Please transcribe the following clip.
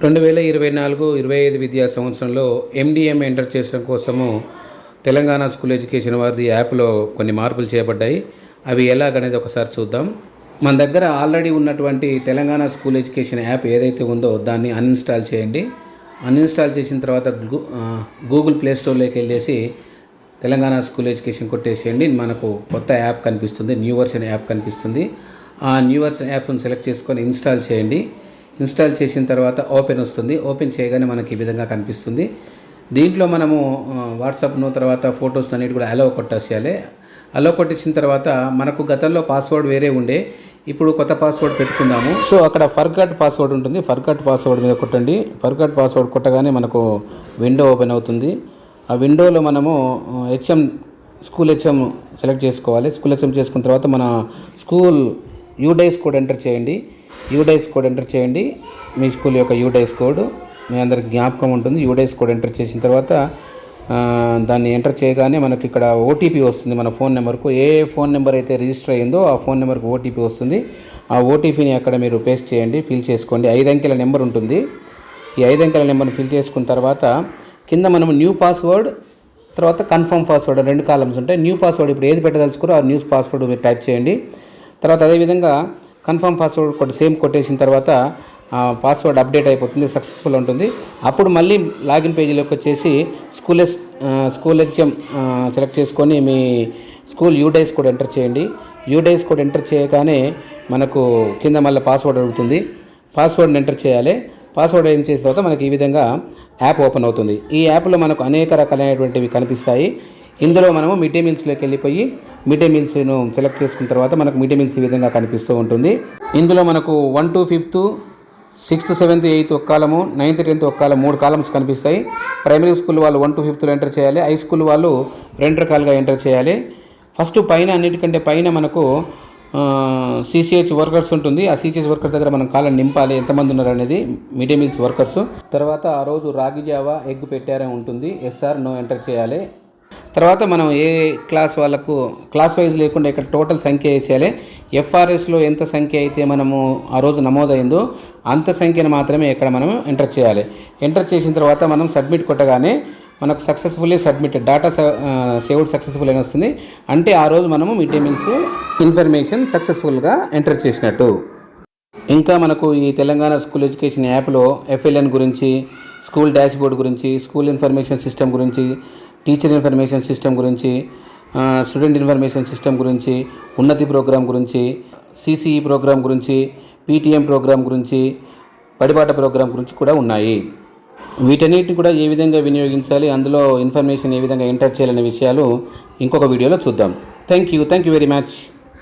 రెండు వేల ఇరవై నాలుగు ఇరవై ఐదు విద్యా సంవత్సరంలో ఎండిఎం ఎంటర్ చేయడం కోసము తెలంగాణ స్కూల్ ఎడ్యుకేషన్ వారిది యాప్లో కొన్ని మార్పులు చేయబడ్డాయి. అవి ఎలాగనేది ఒకసారి చూద్దాం. మన దగ్గర ఆల్రెడీ ఉన్నటువంటి తెలంగాణ స్కూల్ ఎడ్యుకేషన్ యాప్ ఏదైతే ఉందో దాన్ని అన్ఇన్స్టాల్ చేయండి. అన్ఇన్స్టాల్ చేసిన తర్వాత గూ- గూగుల్ ప్లే స్టోర్లోకి వెళ్ళేసి తెలంగాణ స్కూల్ ఎడ్యుకేషన్ కొట్టేసేయండి. మనకు కొత్త యాప్ కనిపిస్తుంది. న్యూ వర్షన్ యాప్ కనిపిస్తుంది. ఆ న్యూ వర్షన్ యాప్ను సెలెక్ట్ చేసుకొని ఇన్స్టాల్ చేయండి. ఇన్స్టాల్ చేసిన తర్వాత ఓపెన్ వస్తుంది. ఓపెన్ చేయగానే మనకి ఈ విధంగా కనిపిస్తుంది. దీంట్లో మనము వాట్సాప్ను తర్వాత ఫొటోస్ అన్నిటి కూడా అలో కొట్టేసేయాలి. అలో కొట్టించిన తర్వాత మనకు గతంలో పాస్వర్డ్ వేరే ఉండే. ఇప్పుడు కొత్త పాస్వర్డ్ పెట్టుకుందాము. సో అక్కడ ఫర్గట్ పాస్వర్డ్ ఉంటుంది. ఫర్గట్ పాస్వర్డ్ మీద కొట్టండి. ఫర్గట్ పాస్వర్డ్ కొట్టగానే మనకు విండో ఓపెన్ అవుతుంది. ఆ విండోలో మనము హెచ్ఎం స్కూల్ హెచ్ఎం సెలెక్ట్ చేసుకోవాలి. స్కూల్ హెచ్ఎం చేసుకున్న తర్వాత మన స్కూల్ యూడైస్ కోడ్ ఎంటర్ చేయండి. యూడైస్ కోడ్ ఎంటర్ చేయండి. మీ స్కూల్ యొక్క యూడైస్ కోడ్ మీ అందరికి జ్ఞాపకం ఉంటుంది. యూడైస్ కోడ్ ఎంటర్ చేసిన తర్వాత దాన్ని ఎంటర్ చేయగానే మనకి ఇక్కడ ఓటీపీ వస్తుంది మన ఫోన్ నెంబర్కు. ఏ ఫోన్ నెంబర్ అయితే రిజిస్టర్ అయ్యిందో ఆ ఫోన్ నెంబర్కి ఓటీపీ వస్తుంది. ఆ ఓటీపీని అక్కడ మీరు పేస్ట్ చేయండి ఫిల్ చేసుకోండి. ఐదు అంకెల నెంబర్ ఉంటుంది. ఈ ఐదు అంకెల నెంబర్ని ఫిల్ చేసుకున్న తర్వాత కింద మనం న్యూ పాస్వర్డ్ తర్వాత కన్ఫర్మ్ పాస్వర్డ్ రెండు కాలమ్స్ ఉంటాయి. న్యూ పాస్వర్డ్ ఇప్పుడు ఏది పెట్టదలుచుకోరో ఆ న్యూస్ పాస్వర్డ్ మీరు టైప్ చేయండి. తర్వాత అదేవిధంగా కన్ఫర్మ్ పాస్వర్డ్ కొట్టి సేమ్ కొట్టేసిన తర్వాత ఆ పాస్వర్డ్ అప్డేట్ అయిపోతుంది సక్సెస్ఫుల్ ఉంటుంది. అప్పుడు మళ్ళీ లాగిన్ పేజీలోకి వచ్చేసి స్కూల్ స్కూల్ ఎగ్జామ్ సెలెక్ట్ చేసుకొని మీ స్కూల్ యూడైస్ కూడా ఎంటర్ చేయండి. యూడైస్ కూడా ఎంటర్ చేయగానే మనకు కింద మళ్ళీ పాస్వర్డ్ అడుగుతుంది. పాస్వర్డ్ని ఎంటర్ చేయాలి. పాస్వర్డ్ ఏం చేసిన తర్వాత మనకి ఈ విధంగా యాప్ ఓపెన్ అవుతుంది. ఈ యాప్లో మనకు అనేక రకాలైనటువంటివి కనిపిస్తాయి. ఇందులో మనము మిడ్ డే మీల్స్లోకి వెళ్ళిపోయి మిడ్ డే మీల్స్ను సెలెక్ట్ చేసుకున్న తర్వాత మనకు మిడ్ డే మీల్స్ ఈ విధంగా కనిపిస్తూ ఉంటుంది. ఇందులో మనకు one two fifth sixth seventh eighth ఒక కాలము నైన్త్ టెన్త్ ఒక కాలం మూడు కాలమ్స్ కనిపిస్తాయి. ప్రైమరీ స్కూల్ వాళ్ళు వన్ టు ఫిఫ్త్లో ఎంటర్ చేయాలి. హై స్కూల్ వాళ్ళు రెండు రకాలుగా ఎంటర్ చేయాలి. ఫస్ట్ పైన అన్నిటికంటే పైన మనకు సిసిహెచ్ వర్కర్స్ ఉంటుంది. ఆ సిసిహెచ్ వర్కర్ దగ్గర మనం కాలం నింపాలి. ఎంతమంది ఉన్నారు అనేది మిడ్ డే మీల్స్ వర్కర్స్ తర్వాత ఆ రోజు రాగి జావా ఎగ్ పెట్టారని ఉంటుంది. ఎస్ఆర్ నో ఎంటర్ చేయాలి. తర్వాత మనం ఏ క్లాస్ వాళ్ళకు క్లాస్ వైజ్ లేకుండా ఇక్కడ టోటల్ సంఖ్య వేసేయాలి. ఎఫ్ఆర్ఎస్లో ఎంత సంఖ్య అయితే మనము ఆ రోజు నమోదైందో అంత సంఖ్యను మాత్రమే ఇక్కడ మనం ఎంటర్ చేయాలి. ఎంటర్ చేసిన తర్వాత మనం సబ్మిట్ కొట్టగానే మనకు successfully submit data saved successful అని వస్తుంది. అంటే ఆ రోజు మనము మిడ్ డే మీల్స్ ఇన్ఫర్మేషన్ సక్సెస్ఫుల్గా ఎంటర్ చేసినట్టు. ఇంకా మనకు ఈ తెలంగాణ స్కూల్ ఎడ్యుకేషన్ యాప్లో ఎఫ్ఎల్ఎన్ గురించి స్కూల్ డాష్ బోర్డ్ గురించి స్కూల్ ఇన్ఫర్మేషన్ సిస్టమ్ గురించి టీచర్ ఇన్ఫర్మేషన్ సిస్టమ్ గురించి స్టూడెంట్ ఇన్ఫర్మేషన్ సిస్టమ్ గురించి ఉన్నతి ప్రోగ్రాం గురించి సిసిఈ ప్రోగ్రాం గురించి పీటీఎం ప్రోగ్రాం గురించి పడిపాట ప్రోగ్రాం గురించి కూడా ఉన్నాయి. వీటన్నిటిని కూడా ఏ విధంగా వినియోగించాలి అందులో ఇన్ఫర్మేషన్ ఏ విధంగా ఎంటర్ చేయాలనే విషయాలు ఇంకొక వీడియోలో చూద్దాం. Thank you thank you very much